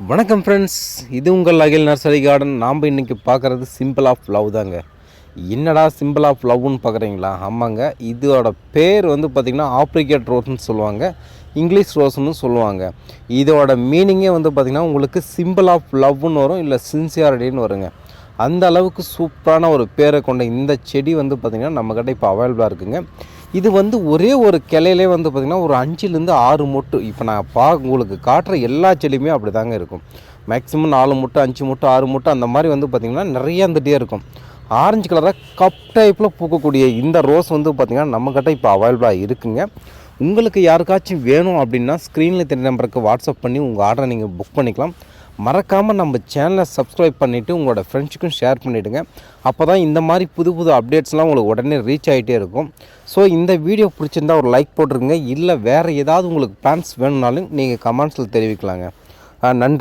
வணக்கம் ஃப்ரெண்ட்ஸ் இது உங்கள் அகில் நர்சரி கார்டன் நாம் இன்றைக்கி பார்க்குறது சிம்பிள் ஆஃப் லவ் தாங்க. என்னடா சிம்பிள் ஆஃப் லவ்னு பார்க்குறீங்களா? ஆமாங்க. இதோட பேர் வந்து பார்த்திங்கன்னா ஆப்ரிகேட் ரோஸ்னு சொல்லுவாங்க. இங்கிலீஷ் ரோஸ்னு சொல்லுவாங்க. இதோட மீனிங்கே வந்து பார்த்திங்கன்னா உங்களுக்கு சிம்பிள் ஆஃப் லவ்னு வரும் இல்லை சின்சியாரிட்டின்னு வருங்க. அந்த அளவுக்கு சூப்பரான ஒரு பேரை கொண்ட இந்த செடி வந்து பார்த்திங்கன்னா நம்மக்கிட்ட இப்போ அவைலபிளாக இருக்குங்க. இது வந்து ஒரே ஒரு கிளையிலே வந்து பார்த்திங்கன்னா ஒரு அஞ்சுலேருந்து ஆறு மொட்டு. இப்போ நான் பா உங்களுக்கு காட்டுற எல்லா செடியுமே அப்படி தாங்க இருக்கும். மேக்ஸிமம் நாலு மூட்டை அஞ்சு மூட்டை ஆறு மூட்டை அந்த மாதிரி வந்து பார்த்திங்கன்னா நிறைய வந்துகிட்டே இருக்கும். ஆரஞ்சு கலராக கப் டைப்பில் பூக்கக்கூடிய இந்த ரோஸ் வந்து பார்த்திங்கன்னா நம்மக்கிட்ட இப்போ அவைலபிளாக இருக்குங்க. உங்களுக்கு யாருக்காச்சும் வேணும் அப்படின்னா ஸ்க்ரீனில் தெரிய நம்பருக்கு வாட்ஸ்அப் பண்ணி உங்கள் ஆர்டரை நீங்கள் புக் பண்ணிக்கலாம். மறக்காமல் நம்ம சேனலை சப்ஸ்கிரைப் பண்ணிவிட்டு உங்களோட ஃப்ரெண்ட்ஸுக்கும் ஷேர் பண்ணிவிடுங்க அப்போ தான் இந்த மாதிரி புது புது அப்டேட்ஸ்லாம் உங்களுக்கு உடனே ரீச் ஆகிட்டே இருக்கும். ஸோ இந்த வீடியோ பிடிச்சிருந்தா ஒரு லைக் போட்டுருங்க. இல்லை வேறு ஏதாவது உங்களுக்கு பிளான்ஸ் வேணும்னாலும் நீங்கள் கமெண்ட்ஸில் தெரிவிக்கலாங்க. நன்றி.